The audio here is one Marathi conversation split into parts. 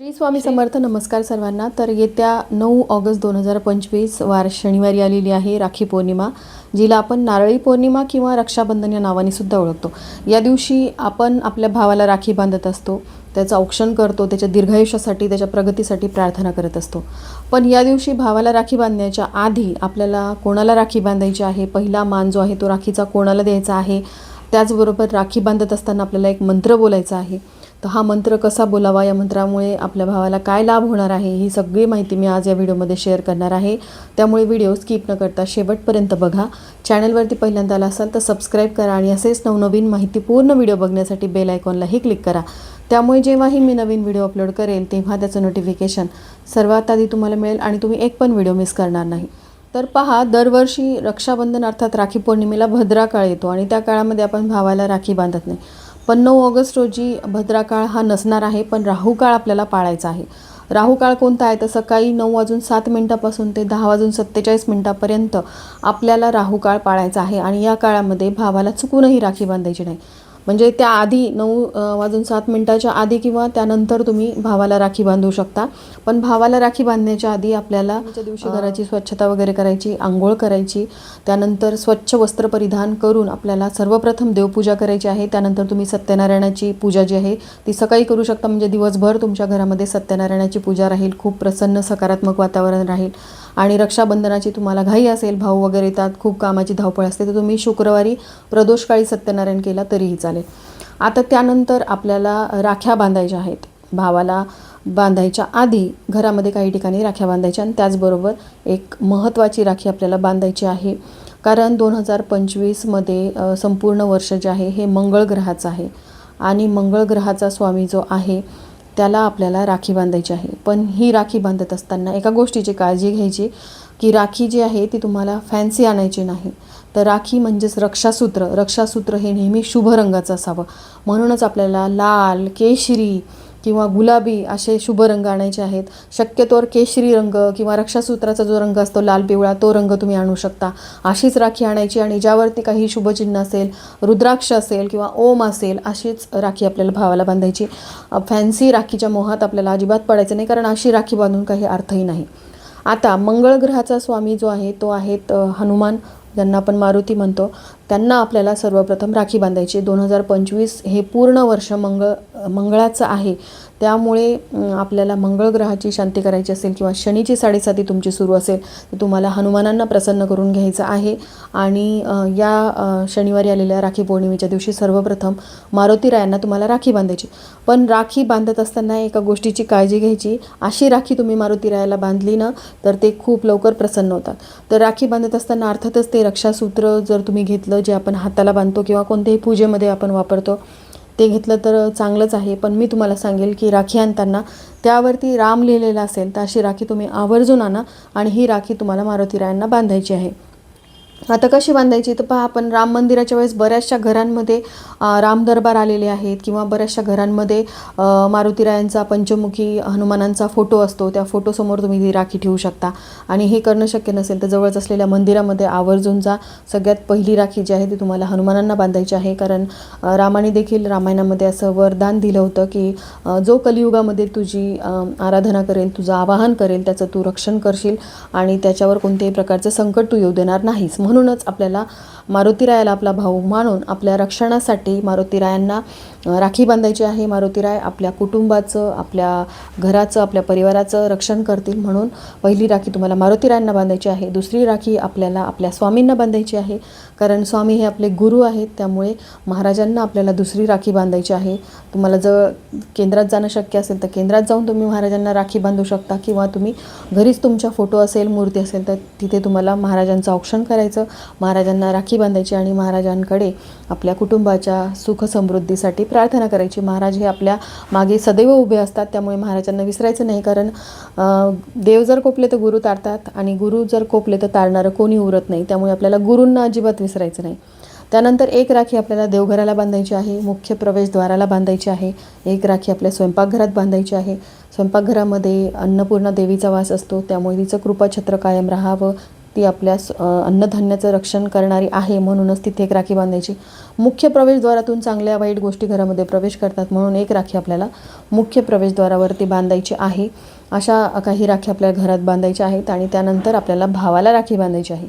श्री स्वामी समर्थ नमस्कार सर्वांना. तर येत्या नऊ ऑगस्ट दोन हजार पंचवीस वार शनिवारी आलेली आहे राखी पौर्णिमा जिला आपण नारळी पौर्णिमा किंवा रक्षाबंधन या नावाने सुद्धा ओळखतो. या दिवशी आपण आपल्या भावाला राखी बांधत असतो त्याचं औक्षण करतो त्याच्या दीर्घायुष्यासाठी त्याच्या प्रगतीसाठी प्रार्थना करत असतो. पण या दिवशी भावाला राखी बांधण्याच्या आधी आपल्याला कोणाला राखी बांधायची आहे? पहिला मान जो आहे तो राखीचा कोणाला द्यायचा आहे? त्याचबरोबर राखी बांधत असताना आपल्याला एक मंत्र बोलायचा आहे. तर हा मंत्र कसा बोलावा या मंत्रामुळे आपल्या भावाला काय लाभ होणार आहे ही सगळी माहिती मी आज या व्हिडिओमध्ये शेअर करणार आहे. त्यामुळे व्हिडिओ स्किप न करता शेवटपर्यंत बघा. चॅनलवरती पहिल्यांदा आला असाल तर सबस्क्राईब करा आणि असेच नवनवीन माहितीपूर्ण व्हिडिओ बघण्यासाठी बेल आयकॉनलाही क्लिक करा. त्यामुळे जेव्हाही मी नवीन व्हिडिओ अपलोड करेल तेव्हा त्याचं नोटिफिकेशन सर्वात आधी तुम्हाला मिळेल आणि तुम्ही एक पण व्हिडिओ मिस करणार नाही. तर पहा दरवर्षी रक्षाबंधन अर्थात राखी पौर्णिमेला भद्रा काळ येतो आणि त्या काळामध्ये आपण भावाला राखी बांधत नाही. पण नऊ ऑगस्ट रोजी भद्राकाळ हा नसणार आहे पण राहूकाळ आपल्याला पाळायचा आहे. राहू काळ कोणता आहे? तर सकाळी नऊ वाजून सात मिनटापासून ते दहा वाजून सत्तेचाळीस मिनटापर्यंत आपल्याला राहूकाळ पाळायचा आहे आणि या काळामध्ये भावाला चुकूनही राखी बांधायची नाही. म्हणजे त्या आधी नऊ वाजून सात मिनटाच्या आधी किंवा त्यानंतर तुम्ही भावाला राखी बांधू शकता. पण भावाला राखी बांधण्याच्या आधी आपल्याला दिवशी घराची स्वच्छता वगैरे करायची आंघोळ करायची त्यानंतर स्वच्छ वस्त्र परिधान करून आपल्याला सर्वप्रथम देवपूजा करायची आहे. त्यानंतर तुम्ही सत्यनारायणाची पूजा जी आहे ती सकाळी करू शकता. म्हणजे दिवसभर तुमच्या घरामध्ये सत्यनारायणाची पूजा राहील खूप प्रसन्न सकारात्मक वातावरण राहील. आणि रक्षाबंधनाची तुम्हाला घाई असेल भाऊ वगैरे येतात खूप कामाची धावपळ असते तर तुम्ही शुक्रवारी प्रदोषकाळी सत्यनारायण केला तरीही चालेल. आता त्यानंतर आपल्याला राख्या बांधायच्या आहेत. भावाला बांधायच्या आधी घरामध्ये काही ठिकाणी राख्या बांधायच्या आणि त्याचबरोबर एक महत्त्वाची राखी आपल्याला बांधायची आहे. कारण दोन हजार पंचवीसमध्ये संपूर्ण वर्ष जे आहे हे मंगळ ग्रहाचं आहे. आणि मंगळ ग्रहाचा स्वामी जो आहे त्याला आपल्याला राखी बांधायची आहे. पण ही राखी बांधत असताना एका गोष्टीची काळजी घ्यायची की राखी जी आहे ती तुम्हाला फॅन्सी आणायची नाही. तर राखी म्हणजेच रक्षासूत्र. रक्षासूत्र हे नेहमी शुभ रंगाचं असावं. म्हणूनच आपल्याला लाल केशरी किंवा गुलाबी असे शुभ रंग आणायचे आहेत. शक्यतोवर केशरी रंग किंवा रक्षासूत्राचा जो रंग असतो लाल पिवळा तो रंग तुम्ही आणू शकता. अशीच राखी आणायची आणि ज्यावरती काही शुभचिन्ह असेल रुद्राक्ष असेल किंवा ओम असेल अशीच राखी आपल्याला भावाला बांधायची. फॅन्सी राखीच्या मोहात आपल्याला अजिबात पडायचं नाही कारण अशी राखी बांधून काही अर्थही नाही. आता मंगळ ग्रहाचा स्वामी जो आहे तो आहेत हनुमान. ज्यांना आपण मारुती म्हणतो. त्यांना आपल्याला सर्वप्रथम राखी बांधायची. दोन हजार पंचवीस हे पूर्ण वर्ष मंगळ मंगळाचं आहे. त्यामुळे आपल्याला मंगळ ग्रहाची शांती करायची असेल किंवा शनीची साडेसाती तुमची सुरू असेल तर तुम्हाला हनुमानांना प्रसन्न करून घ्यायचं आहे. आणि या शनिवारी आलेल्या राखी पौर्णिमेच्या दिवशी सर्वप्रथम मारुती रायांना तुम्हाला राखी बांधायची. पण राखी बांधत असताना एका गोष्टीची काळजी घ्यायची. अशी राखी तुम्ही मारुती रायाला बांधली ना तर ते खूप लवकर प्रसन्न होतात. तर राखी बांधत असताना अर्थातच ते रक्षासूत्र जर तुम्ही घेतलं जे आपण हाताला बांधतो किंवा कोणत्याही पूजेमध्ये आपण वापरतो ते घेतलं तर चांगलंच आहे. पण मी तुम्हाला सांगेल की राखी आणताना त्यावरती राम लिहिलेलं असेल तर अशी राखी तुम्ही आवर्जून आणा आणि ही राखी तुम्हाला मारुती रायांना बांधायची आहे. आता कशी बांधायची? तर पहा आपण राम मंदिराच्या वेळेस बऱ्याचशा घरांमध्ये राम दरबार आलेले आहेत किंवा बऱ्याचशा घरांमध्ये मारुतीरायांचा पंचमुखी हनुमानांचा फोटो असतो. त्या फोटोसमोर तुम्ही ती राखी ठेवू शकता. आणि हे करणं शक्य नसेल तर जवळच असलेल्या मंदिरामध्ये आवर्जून जा सगळ्यात पहिली राखी जी आहे ती तुम्हाला हनुमानांना बांधायची आहे. कारण रामाने देखील रामायणामध्ये असं वरदान दिलं होतं की जो कलियुगामध्ये तुझी आराधना करेल तुझं आवाहन करेल त्याचं तू रक्षण करशील आणि त्याच्यावर कोणत्याही प्रकारचं संकट तू येऊ देणार नाहीस. म्हणूनच आपल्याला मारुतीरायाला आपला भाऊ मानून आपल्या रक्षणासाठी मारुतीरायांना राखी बांधायची आहे मारुतीराय. आपल्या कुटुंबाचं आपल्या घराचं आपल्या परिवाराचं रक्षण करतील म्हणून पहिली राखी तुम्हाला मारुतीरायांना बांधायची आहे. दुसरी राखी आपल्याला आपल्या स्वामींना बांधायची आहे. कारण स्वामी हे आपले गुरु आहेत त्यामुळे महाराजांना आपल्याला दुसरी राखी बांधायची आहे. तुम्हाला जर केंद्रात जाणं शक्य असेल तर केंद्रात जाऊन तुम्ही महाराजांना राखी बांधू शकता किंवा तुम्ही घरीच तुमच्या फोटो असेल मूर्ती असेल तर तिथे तुम्हाला महाराजांचं औक्षण करायचं. महाराजांना राखी बांधायची आणि महाराजांकडे आपल्या कुटुंबाच्या सुख समृद्धीसाठी प्रार्थना करायची. महाराज हे आपल्या मागे सदैव उभे असतात त्यामुळे महाराजांना विसरायचं नाही. कारण देव जर कोपले तर गुरु तारतात आणि गुरु जर कोपले तर तारणारं कोणी उरत नाही. त्यामुळे आपल्याला गुरूंना अजिबात विसरायचं नाही. त्यानंतर एक राखी आपल्याला देवघराला बांधायची आहे मुख्य प्रवेशद्वाराला बांधायची आहे. एक राखी आपल्या स्वयंपाकघरात बांधायची आहे. स्वयंपाकघरामध्ये अन्नपूर्णा देवीचा वास असतो त्यामुळे तिचं कृपाछत्र कायम राहावं. ती आपल्या अन्नधान्याचं रक्षण करणारी आहे म्हणूनच तिथे एक राखी बांधायची. मुख्य प्रवेशद्वारातून चांगल्या वाईट गोष्टी घरामध्ये प्रवेश करतात म्हणून एक राखी आपल्याला मुख्य प्रवेशद्वारावरती बांधायची आहे. अशा काही राखी आपल्या घरात बांधायच्या आहेत आणि त्यानंतर आपल्याला भावाला राखी बांधायची आहे.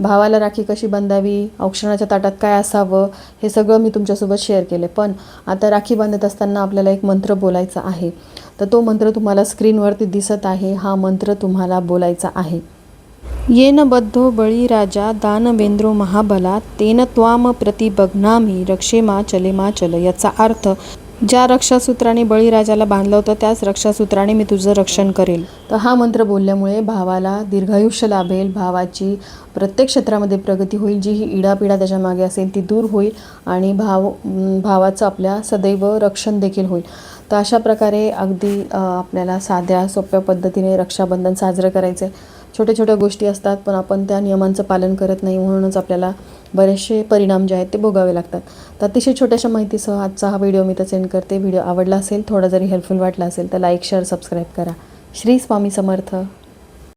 भावाला राखी कशी बांधावी? औक्षणाच्या ताटात काय असावं? हे सगळं मी तुमच्यासोबत शेअर केले. पण आता राखी बांधत असताना आपल्याला एक मंत्र बोलायचा आहे. तर तो मंत्र तुम्हाला स्क्रीनवरती दिसत आहे. हा मंत्र तुम्हाला बोलायचा आहे. येन बद्धो बळीराजा दानवेंद्रो महाबला तेन त्वाम प्रतिबघ्नामी रक्षेमा चलेमा चल याचा अर्थ ज्या रक्षासूत्राने बळीराजाला बांधलं होतं त्याच रक्षासूत्राने मी तुझं रक्षण करेल. तर हा मंत्र बोलल्यामुळे भावाला दीर्घायुष्य लाभेल भावाची प्रत्येक क्षेत्रामध्ये प्रगती होईल जी ही इडापिडा त्याच्यामागे असेल ती दूर होईल आणि भाव भावाचं आपल्या सदैव रक्षण देखील होईल. तर अशा प्रकारे अगदी आपल्याला साध्या सोप्या पद्धतीने रक्षाबंधन साजरं करायचं आहे छोट्या छोट्या गोष्टी असतात पण आपण त्या नियमांचं पालन करत नाही म्हणूनच आपल्याला बरेचसे परिणाम जे आहेत ते भोगावे लागतात. तर अतिशय छोट्याशा माहितीसह आजचा हा व्हिडिओ मी तर सेंड करते. व्हिडिओ आवडला असेल थोडा जरी हेल्पफुल वाटला असेल तर लाईक शेअर सबस्क्राईब करा. श्री स्वामी समर्थ.